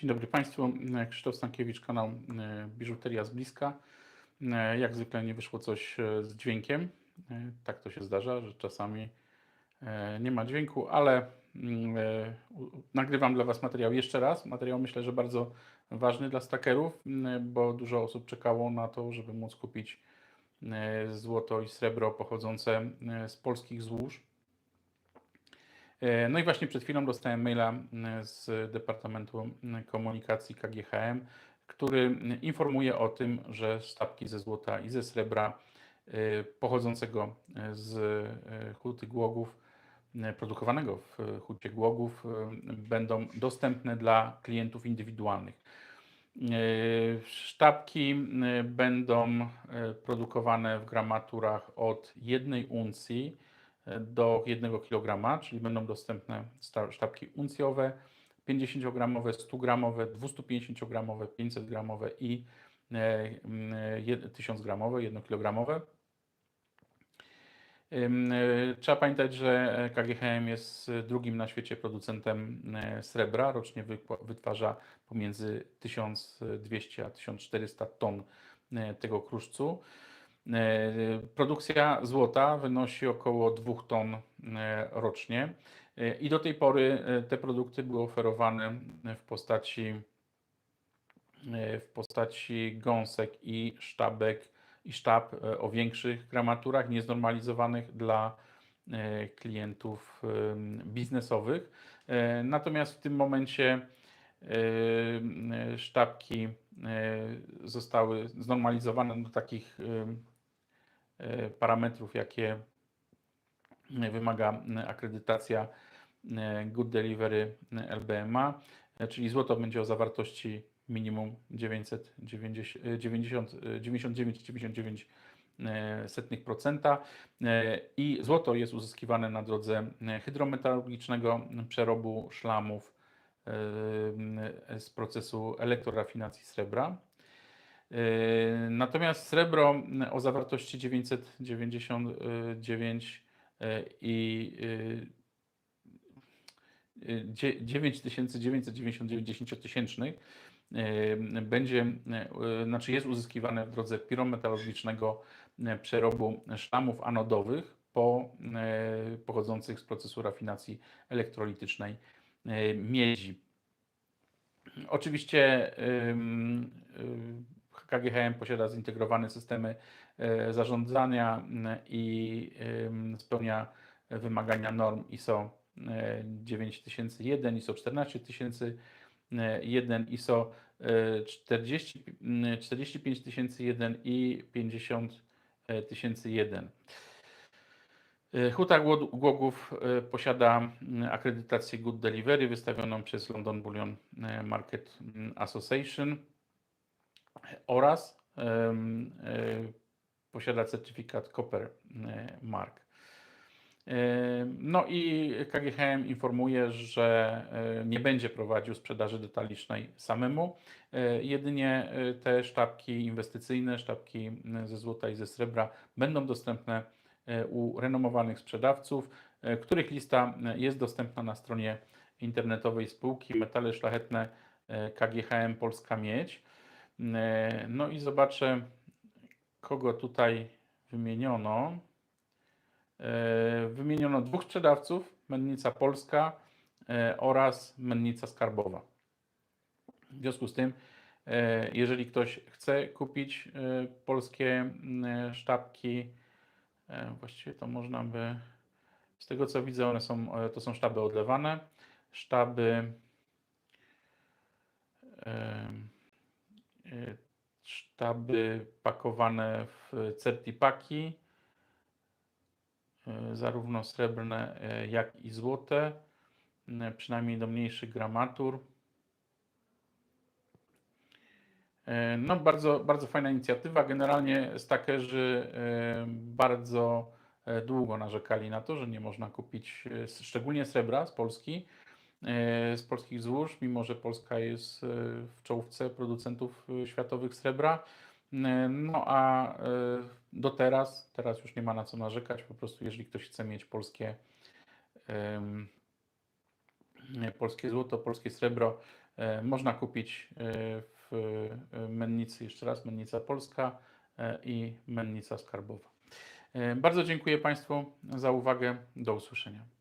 Dzień dobry Państwu. Krzysztof Stankiewicz, kanał e, Biżuteria z bliska. E, Jak zwykle nie wyszło coś e, z dźwiękiem. Tak to się zdarza, że czasami nie ma dźwięku, ale mm, nagrywam dla Was materiał jeszcze raz. Materiał myślę, że bardzo ważny dla stakerów, m, bo dużo osób czekało na to, żeby móc kupić złoto i srebro pochodzące z polskich złóż. E, No i właśnie przed chwilą dostałem maila z Departamentu Komunikacji KGHM, który informuje o tym, że sztabki ze złota i ze srebra e, pochodzącego z e, huty Głogów, produkowanego w hucie Głogów, będą dostępne dla klientów indywidualnych. Sztabki będą produkowane w gramaturach od jednej uncji do 1 kg, czyli będą dostępne sztabki uncjowe, 50-gramowe, 100-gramowe, 250-gramowe, 500-gramowe i e, mm, jed- 1000-gramowe, 1-kilogramowe. Ym, e, Trzeba pamiętać, że KGHM jest drugim na świecie producentem e, srebra. Rocznie wytwarza pomiędzy 1200 a 1400 ton tego kruszcu. Produkcja złota wynosi około 2 ton e, rocznie E, i do tej pory e, te produkty były oferowane w postaci, w postaci gąsek i sztabek i sztab o większych gramaturach, nieznormalizowanych dla klientów biznesowych. Natomiast w tym momencie sztabki e, zostały znormalizowane do takich e, parametrów, jakie wymaga akredytacja Good Delivery LBMA, czyli złoto będzie o zawartości minimum 990 e, 99,99% e, i złoto jest uzyskiwane na drodze hydrometalurgicznego przerobu szlamów z procesu elektrorafinacji srebra. Yy, Natomiast srebro o zawartości 999 yy, i yy, dzie- 9999 dziesięciotysięcznych yy, będzie, znaczy jest uzyskiwane w drodze pirometalurgicznego przerobu szlamów anodowych po, pochodzących z procesu rafinacji elektrolitycznej miedzi. Oczywiście ym, y, KGHM posiada zintegrowane systemy e, zarządzania i spełnia wymagania norm ISO e, 9001, ISO 14001, ISO e, 40, m, 45001 i 50001. E, Huta Głogów e, posiada mm, akredytację Good Delivery wystawioną przez London Bullion e, Market mm, Association oraz posiada certyfikat Copper Mark. No i KGHM informuje, że nie będzie prowadził sprzedaży detalicznej samemu. Jedynie te sztabki inwestycyjne, sztabki ze złota i ze srebra będą dostępne u renomowanych sprzedawców, e, których lista e, jest dostępna na stronie internetowej spółki Metale Szlachetne e, KGHM Polska Miedź. E, No i zobaczę, kogo tutaj wymieniono. E, Wymieniono dwóch sprzedawców, Mennica Polska e, oraz Mennica Skarbowa. W związku z tym, e, jeżeli ktoś chce kupić e, polskie e, sztabki, e, właściwie to można by, z tego co widzę, one są, e, to są sztaby odlewane, sztaby e, sztaby pakowane w certipaki, e, zarówno srebrne, e, jak i złote, przynajmniej do mniejszych gramatur. No, bardzo, bardzo fajna inicjatywa. Generalnie stakerzy e, bardzo e, długo narzekali na to, że nie można kupić e, szczególnie srebra z Polski, e, z polskich złóż, mimo że Polska jest e, w czołówce producentów e, światowych srebra. E, No a e, do teraz, teraz już nie ma na co narzekać. Po prostu, jeżeli ktoś chce mieć polskie e, polskie złoto, polskie srebro e, można kupić e, w e, mennicy, jeszcze raz, mennica polska e, i mennica skarbowa. E, Bardzo dziękuję Państwu za uwagę. Do usłyszenia.